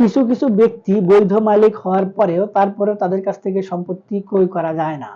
কিছু কিছু ব্যক্তি বৈধ মালিক হওয়ার পরেও তারপরেও তাদের কাছ থেকে সম্পত্তি ক্রয় করা যায় না।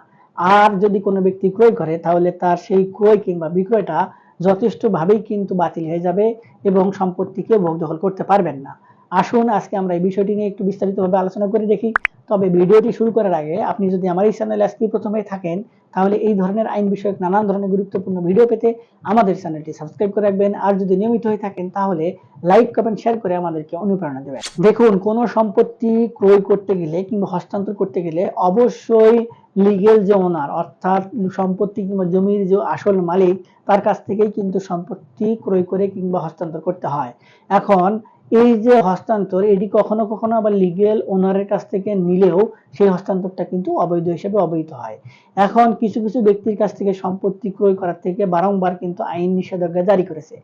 আর যদি কোনো ব্যক্তি ক্রয় করে, তাহলে তার সেই ক্রয় কিংবা বিক্রয়টা যথেষ্টভাবেই কিন্তু বাতিল হয়ে যাবে এবং সম্পত্তিকে ভোগ দখল করতে পারবেন না। আসুন, আজকে আমরা এই বিষয়টি নিয়ে একটু বিস্তারিতভাবে আলোচনা করে দেখি। তবে ভিডিওটি শুরু করার আগে আপনি যদি আমার এই চ্যানেলে আজকে প্রথমে থাকেন, তাহলে এই ধরনের আইন বিষয়ক নানান ধরনের গুরুত্বপূর্ণ ভিডিও পেতে আমাদের চ্যানেলটি সাবস্ক্রাইব করে রাখবেন। আর যদি নিয়মিত হয়ে থাকেন, তাহলে লাইক, কমেন্ট, শেয়ার করে আমাদেরকে অনুপ্রেরণা দেবেন। দেখুন, কোনো সম্পত্তি ক্রয় করতে গেলে কিংবা হস্তান্তর করতে গেলে অবশ্যই লিগেল যে ওনার অর্থাৎ সম্পত্তি কিংবা জমির যে আসল মালিক, তার কাছ থেকেই কিন্তু সম্পত্তি ক্রয় করে কিংবা হস্তান্তর করতে হয়। এখন এই যে হস্তান্তর, এটি কখনো কখনো আবার লিগেল ওনারের কাছ থেকে নিলেও সেই হস্তান্তরটা কিন্তু অবৈধ হিসেবে অবৈধ হয়। এখন কিছু কিছু ব্যক্তির কাছ থেকে সম্পত্তি ক্রয় করার থেকে বারংবার কিন্তু আইন নিষেধাজ্ঞা জারি করেছে।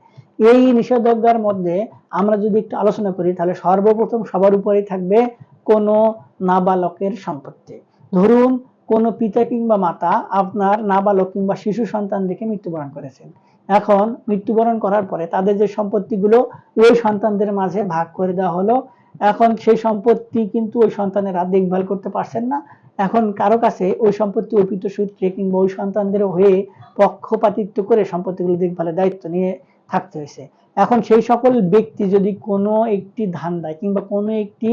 এই নিষেধাজ্ঞার মধ্যে আমরা যদি একটু আলোচনা করি, তাহলে সর্বপ্রথম সবার উপরেই থাকবে কোনো নাবালকের সম্পত্তি। ধরুন কোনো পিতা কিংবা মাতা আপনার নাবালক কিংবা শিশু সন্তান দেখে মৃত্যুবরণ করেছেন। এখন মৃত্যুবরণ করার পরে তাদের যে সম্পত্তিগুলো, ওই সন্তানদের মাঝে ভাগ করে দেওয়া হলো। এখন সেই সম্পত্তি কিন্তু ওই সন্তানেরা দেখভাল করতে পারছেন না। এখন কারও কাছে ওই সম্পত্তি অর্পিত সূত্রে কিংবা ওই সন্তানদের হয়ে পক্ষপাতিত্ব করে সম্পত্তিগুলো দেখভালের দায়িত্ব নিয়ে থাকতে হয়েছে। এখন সেই সকল ব্যক্তি যদি কোনো একটি ধান্দায় কিংবা কোনো একটি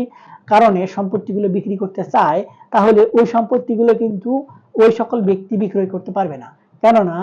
কারণে সম্পত্তিগুলো বিক্রি করতে চায়, তাহলে ওই সম্পত্তিগুলো কিন্তু ওই সকল ব্যক্তি বিক্রয় করতে পারবে না। কেননা,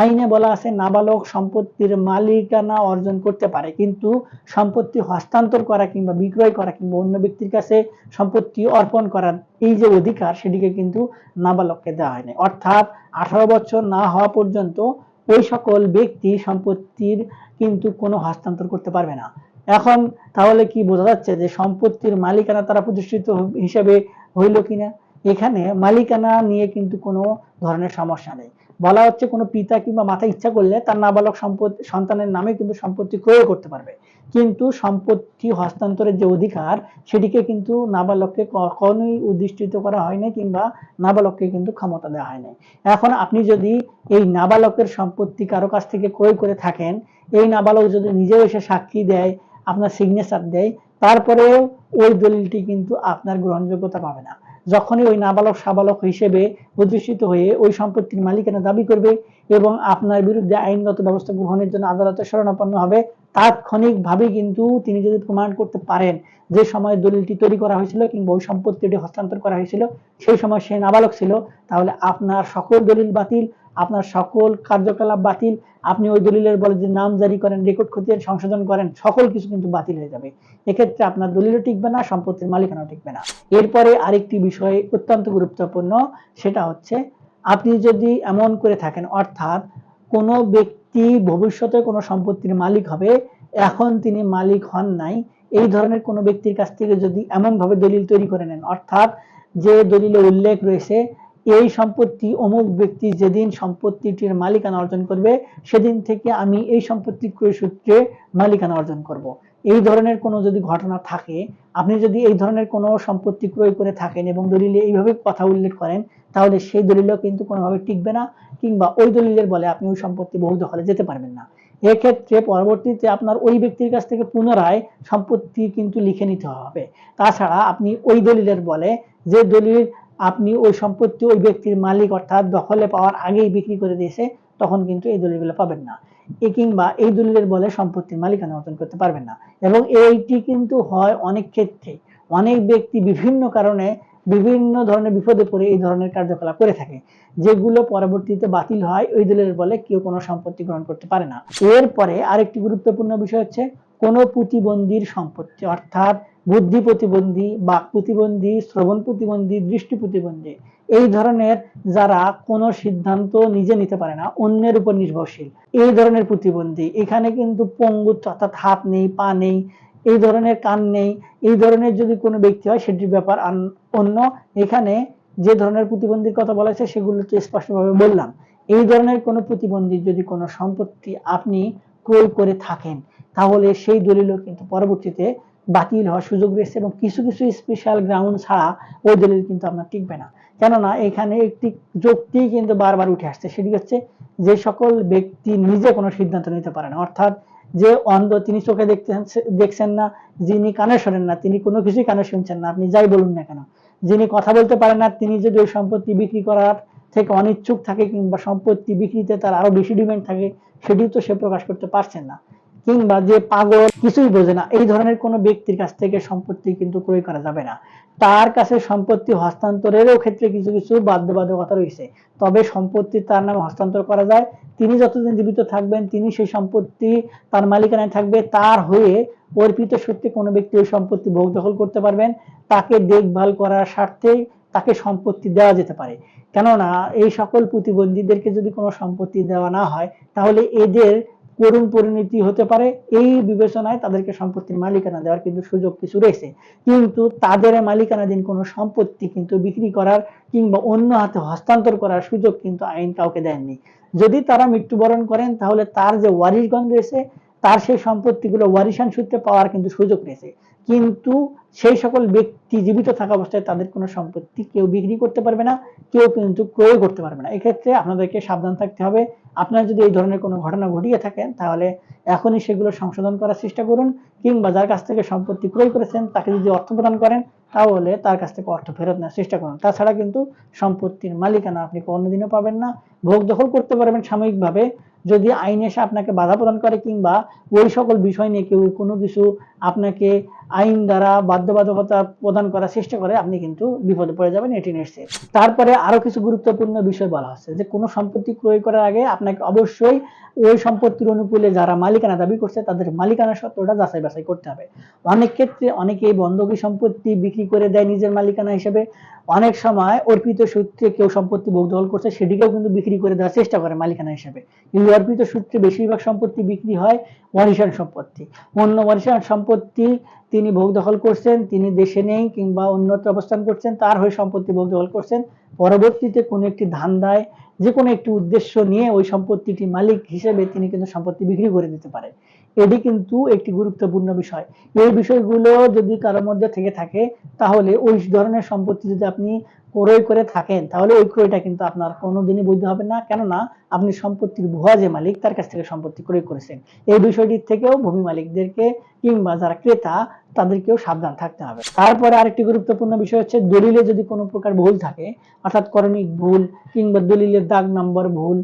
আইনে বলা আছে, নাবালক সম্পত্তির মালিকানা অর্জন করতে পারে, কিন্তু সম্পত্তি হস্তান্তর করা কিংবা বিক্রয় করা কিংবা অন্য ব্যক্তির কাছে সম্পত্তি অর্পণ করার এই যে অধিকার, সেটিকে কিন্তু নাবালককে দেওয়া হয়নি। অর্থাৎ আঠারো বছর না হওয়া পর্যন্ত ওই সকল ব্যক্তি সম্পত্তির কিন্তু কোনো হস্তান্তর করতে পারবে না। এখন তাহলে কি বোঝা যাচ্ছে যে সম্পত্তির মালিকানা তারা প্রতিষ্ঠিত হিসেবে হইল কিনা? এখানে মালিকানা নিয়ে কিন্তু কোনো ধরনের সমস্যা নেই। বলা হচ্ছে কোনো পিতা কিংবা মাতা ইচ্ছা করলে তার নাবালক সম্পত্তি সন্তানের নামে কিন্তু সম্পত্তি ক্রয় করতে পারবে। কিন্তু সম্পত্তি হস্তান্তরের যে অধিকার, সেটিকে কিন্তু নাবালককে কখনোই উদ্দিষ্টিত করা হয়নি কিংবা নাবালককে কিন্তু ক্ষমতা দেওয়া হয়নি এখন আপনি যদি এই নাবালকের সম্পত্তি কারও কাছ থেকে ক্রয় করে থাকেন, এই নাবালক যদি নিজেও এসে সাক্ষী দেয়, আপনার সিগনেচার দেয়, তারপরেও ওই দলিলটি কিন্তু আপনার গ্রহণযোগ্যতা পাবে না। যখনই ওই নাবালক সাবালক হিসেবে প্রতিষ্ঠিত হয়ে ওই সম্পত্তির মালিকানা দাবি করবে এবং আপনার বিরুদ্ধে আইনগত ব্যবস্থা গ্রহণের জন্য আদালতে শরণাপন্ন হবে তাৎক্ষণিকভাবে কিন্তু তিনি যদি প্রমাণ করতে পারেন যে সময় দলিলটি তৈরি করা হয়েছিল কিংবা ওই সম্পত্তিটি হস্তান্তর করা হয়েছিল, সেই সময় সে নাবালক ছিল, তাহলে আপনার সকল দলিল বাতিল, আপনার সকল কার্যকলাপ বাতিল, আপনি ওই দলিলের বলে যে নাম জারি করেন রেকর্ড খতিয়ান সংশোধন করেন, সকল কিছু কিন্তু বাতিল হয়ে যাবে। এক্ষেত্রে আপনার দলিলও টিকবে না, সম্পত্তির মালিকানাও টিকবে না। এরপরে আরেকটি বিষয় অত্যন্ত গুরুত্বপূর্ণ, সেটা হচ্ছে আপনি যদি এমন করে থাকেন, অর্থাৎ কোনো ব্যক্তি ভবিষ্যতে কোনো সম্পত্তির মালিক হবে, এখন তিনি মালিক হন নাই, এই ধরনের কোনো ব্যক্তির কাছ থেকে যদি এমনভাবে দলিল তৈরি করে নেন, অর্থাৎ যে দলিলে উল্লেখ রয়েছে, এই সম্পত্তি অমুক ব্যক্তি যেদিন সম্পত্তিটির মালিকানা অর্জন করবে, সেদিন থেকে আমি এই সম্পত্তি ক্রয় সূত্রে মালিকানা অর্জন করব। এই ধরনের কোনো যদি ঘটনা থাকে, আপনি যদি এই ধরনের কোনো সম্পত্তি ক্রয় করে থাকেন এবং দলিলে এইভাবে কথা উল্লেখ করেন, তাহলে সেই দলিলও কিন্তু কোনোভাবে টিকবে না কিংবা ওই দলিলের বলে আপনি ওই সম্পত্তি বহু দখলে যেতে পারবেন না। এক্ষেত্রে পরবর্তীতে আপনার ওই ব্যক্তির কাছ থেকে পুনরায় সম্পত্তি কিন্তু লিখে নিতে হবে। তাছাড়া আপনি ওই দলিলের বলে যে দলিল আপনি ওই সম্পত্তি ওই ব্যক্তির মালিক অর্থাৎ দখলে পাওয়ার আগেই বিক্রি করে দিয়েছে, তখন কিন্তু এই দলিলগুলো পাবেন না। এ কিংবা এই দলিলের বলে সম্পত্তির মালিকানা অর্জন করতে পারবেন না। এবং এইটি কিন্তু হয় অনেক ক্ষেত্রে। অনেক ব্যক্তি বিভিন্ন কারণে বিভিন্ন ধরনের বিপদে পড়ে এই ধরনের কার্যকলাপ করে থাকে। যেগুলো পরবর্তীতে বাতিল হয়, ওই দলের বলে কেউ কোনো সম্পত্তি গ্রহণ করতে পারে না। এরপরে আরেকটি গুরুত্বপূর্ণ বিষয় হচ্ছে, কোনো প্রতিবন্ধীর সম্পত্তি অর্থাৎ বুদ্ধি প্রতিবন্ধী বাক প্রতিবন্ধী, শ্রবণ প্রতিবন্ধী, দৃষ্টি প্রতিবন্ধী এই ধরনের যারা কোনো সিদ্ধান্ত নিজে নিতে পারে না, অন্যের উপর নির্ভরশীল, এই ধরনের প্রতিবন্ধী। এখানে কিন্তু পঙ্গুত্ব অর্থাৎ হাত নেই, পা নেই, এই ধরনের কান নেই, এই ধরনের যদি কোনো ব্যক্তি হয়, সেটির ব্যাপার অন্য। এখানে যে ধরনের প্রতিবন্ধীর কথা বলা হয়েছে সেগুলো তো স্পষ্টভাবে বললাম। এই ধরনের কোনো প্রতিবন্ধী যদি কোনো সম্পত্তি আপনি ক্রয় করে থাকেন, তাহলে সেই দলিলও কিন্তু পরবর্তীতে বাতিল হওয়ার সুযোগ রয়েছে এবং কিছু কিছু স্পেশাল গ্রাউন্ড ছাড়া ওই দলিল কিন্তু আপনার টিকবে না। কেননা এখানে একটি যুক্তি কিন্তু বারবার উঠে আসছে, সেটি হচ্ছে যে সকল ব্যক্তি নিজে কোনো সিদ্ধান্ত নিতে পারে না। অর্থাৎ যে অন্ধ তিনি চোখে দেখতেন দেখছেন না, যিনি কানে শোনেন না, তিনি কোনো কিছুই কানে শুনছেন না, আপনি যাই বলুন না কেন। যিনি কথা বলতে পারেন না, তিনি যদি ওই সম্পত্তি বিক্রি করার থেকে অনিচ্ছুক থাকে কিংবা সম্পত্তি বিক্রিতে তার আরও বেশি ডিমান্ড থাকে সেটি তো সে প্রকাশ করতে পারছেন না। কিংবা যে পাগল, কিছুই বোঝে না। এই ধরনের কোনো ব্যক্তির কাছ থেকে সম্পত্তি কিন্তু ক্রয় করা যাবে না। তার কাছে সম্পত্তি হস্তান্তরেরও ক্ষেত্রে কিছু কিছু বাধ্যবাধকতা রয়েছে। তবে সম্পত্তি তার নামে হস্তান্তর করা যায়। তিনি যতদিন জীবিত থাকবেন, তিনি সেই সম্পত্তি তার মালিকানায় থাকবে। তার হয়ে অর্পিত সত্যি কোনো ব্যক্তি ওই সম্পত্তি ভোগ দখল করতে পারবেন। তাকে দেখভাল করার স্বার্থেই তাকে সম্পত্তি দেওয়া যেতে পারে। কেননা, এই সকল প্রতিবন্ধীদেরকে যদি কোনো সম্পত্তি দেওয়া না হয়, তাহলে এদের করুণ পরিণতি হতে পারে, এই বিবেচনায় তাদেরকে সম্পত্তির মালিকানা দেওয়ার কিন্তু সুযোগ কিছু রয়েছে। কিন্তু তাদের মালিকানাধীন কোনো সম্পত্তি কিন্তু বিক্রি করার কিংবা অন্য হাতে হস্তান্তর করার সুযোগ কিন্তু আইন কাউকে দেননি যদি তারা মৃত্যুবরণ করেন, তাহলে তার যে ওয়ারিশগণ রয়েছে, তার সেই সম্পত্তিগুলো ওয়ারিশান সূত্রে পাওয়ার কিন্তু সুযোগ রয়েছে। কিন্তু সেই সকল ব্যক্তি জীবিত থাকা অবস্থায় তাদের কোনো সম্পত্তি কেউ বিক্রি করতে পারবে না, কেউ কিন্তু ক্রয় করতে পারবে না। এক্ষেত্রে আপনাদেরকে সাবধান থাকতে হবে। আপনারা যদি এই ধরনের কোনো ঘটনা ঘটিয়ে থাকেন তাহলে এখনই সেগুলো সংশোধন করার চেষ্টা করুন কিংবা যার কাছ থেকে সম্পত্তি ক্রয় করেছেন, তাকে যদি অর্থ প্রদান করেন, তাহলে তার কাছ থেকে অর্থ ফেরত নেওয়ার চেষ্টা করুন। তাছাড়া কিন্তু সম্পত্তির মালিকানা আপনি কোনোদিনও পাবেন না। ভোগ দখল করতে পারবেন সাময়িকভাবে। যদি আইন এসে আপনাকে বাধা প্রদান করে কিংবা ওই সকল বিষয় নিয়ে কেউ কোনো কিছু আপনাকে আইন দ্বারা বাধ্যবাধকতা প্রদান করার চেষ্টা করে, আপনি কিন্তু বিপদে পড়ে যাবেন, এটি নিশ্চিত। তারপরে আরও কিছু গুরুত্বপূর্ণ বিষয় বলা হচ্ছে যে, কোনো সম্পত্তি ক্রয় করার আগে আপনাকে অবশ্যই ওই সম্পত্তির অনুকূলে যারা মালিকানা দাবি করছে, তাদের মালিকানা সত্ত্বটা যাচাই বাছাই করতে হবে। অনেক ক্ষেত্রে অনেকেই বন্ধকি সম্পত্তি বিক্রি করে দেয় নিজের মালিকানা হিসেবে। অনেক সময় অর্পিত সূত্রে কেউ সম্পত্তি ভোগ দখল করছে, সেটিকেও কিন্তু বিক্রি করে দেওয়ার চেষ্টা করে মালিকানা হিসেবে। কিন্তু অর্পিত সূত্রে বেশিরভাগ সম্পত্তি বিক্রি হয় ওয়ারিশান সম্পত্তি। অন্য ওয়ারিশান সম্পত্তি তিনি ভোগ দখল করছেন, তিনি দেশে নেই কিংবা অন্যত্র অবস্থান করছেন, তার হয়ে সম্পত্তি ভোগ দখল করছেন। পরবর্তীতে কোনো একটি ধান্দায় যে কোনো একটি উদ্দেশ্য নিয়ে ওই সম্পত্তিটি মালিক হিসেবে তিনি কিন্তু সম্পত্তি বিক্রি করে দিতে পারেন। এটি কিন্তু একটি গুরুত্বপূর্ণ বিষয়। এই বিষয়গুলো যদি কারোর মধ্যে থেকে থাকে, তাহলে ওই ধরনের সম্পত্তি যদি আপনি ক্রয় করে থাকেন, তাহলে ওই ক্রয়টা কিন্তু আপনার কোনোদিনই বৈধ হবে না। কেননা, আপনি সম্পত্তির ভুয়া যে মালিক, তার কাছ থেকে সম্পত্তি ক্রয় করেছেন। এই বিষয়টির থেকেও ভূমি মালিকদেরকে কিংবা যারা ক্রেতা, তাদেরকেও সাবধান থাকতে হবে। তারপরে আরেকটি গুরুত্বপূর্ণ বিষয় হচ্ছে, দলিলে যদি কোনো প্রকার ভুল থাকে, অর্থাৎ করণিক ভুল কিংবা দলিলের দাগ নম্বর ভুল,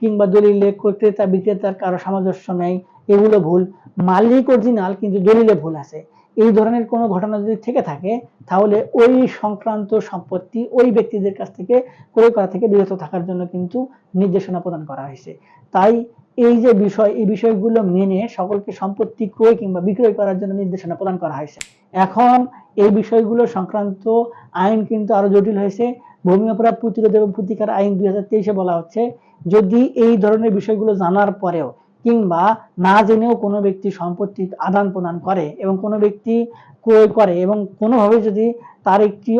কিংবা দলিলে ক্রেতা বিক্রেতার কারও সামঞ্জস্য নেই এগুলো ভুল। মালিক অরিজিনাল, কিন্তু দলিলে ভুল আছে। এই ধরনের কোনো ঘটনা যদি থেকে থাকে, তাহলে ওই সংক্রান্ত সম্পত্তি ওই ব্যক্তিদের কাছ থেকে ক্রয় করা থেকে বিরত থাকার জন্য কিন্তু নির্দেশনা প্রদান করা হয়েছে। তাই এই যে বিষয়, এই বিষয়গুলো মেনে সকলকে সম্পত্তি ক্রয় কিংবা বিক্রয় করার জন্য নির্দেশনা প্রদান করা হয়েছে। এখন এই বিষয়গুলো সংক্রান্ত আইন কিন্তু আরও জটিল হয়েছে। ভূমি অপরাধ প্রতিরোধ এবং প্রতিকার আইন দুই বলা হচ্ছে। যদি এই ধরনের বিষয়গুলো জানার পরেও কিংবা না জেনেও কোনো ব্যক্তি সম্পত্তি আদান প্রদান করে এবং কোনো ব্যক্তি ক্রয় করে এবং কোনোভাবে যদি তার একটি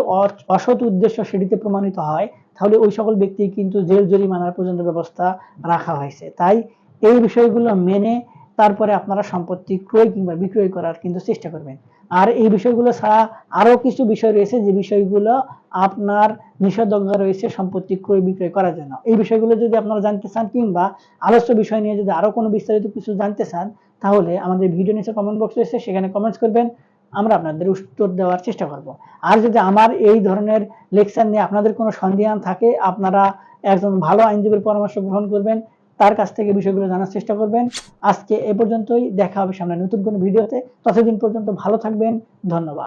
অসৎ উদ্দেশ্য সেটিতে প্রমাণিত হয়, তাহলে ওই সকল ব্যক্তি কিন্তু জেল, জরিমানার পর্যন্ত ব্যবস্থা রাখা হয়েছে। তাই এই বিষয়গুলো মেনে তারপরে আপনারা সম্পত্তি ক্রয় কিংবা বিক্রয় করার কিন্তু চেষ্টা করবেন। আর এই বিষয়গুলো ছাড়া আরও কিছু বিষয় রয়েছে যে বিষয়গুলো আপনার নিষেধাজ্ঞা রয়েছে সম্পত্তি ক্রয় বিক্রয় করার জন্য। এই বিষয়গুলো যদি আপনারা জানতে চান কিংবা আলোচ্য বিষয় নিয়ে যদি আরও কোনো বিস্তারিত কিছু জানতে চান, তাহলে আমাদের ভিডিও নিচে কমেন্ট বক্স রয়েছে, সেখানে কমেন্টস করবেন। আমরা আপনাদের উত্তর দেওয়ার চেষ্টা করব। আর যদি আমার এই ধরনের লেকচার নিয়ে আপনাদের কোনো সন্দেহান থাকে, আপনারা একজন ভালো আইনজীবীর পরামর্শ গ্রহণ করবেন। তার কাছ থেকে বিষয়গুলো জানার চেষ্টা করবেন। আজকে এ পর্যন্তই, দেখা হবে সামনে নতুন কোনো ভিডিওতে। ততদিন পর্যন্ত ভালো থাকবেন, ধন্যবাদ।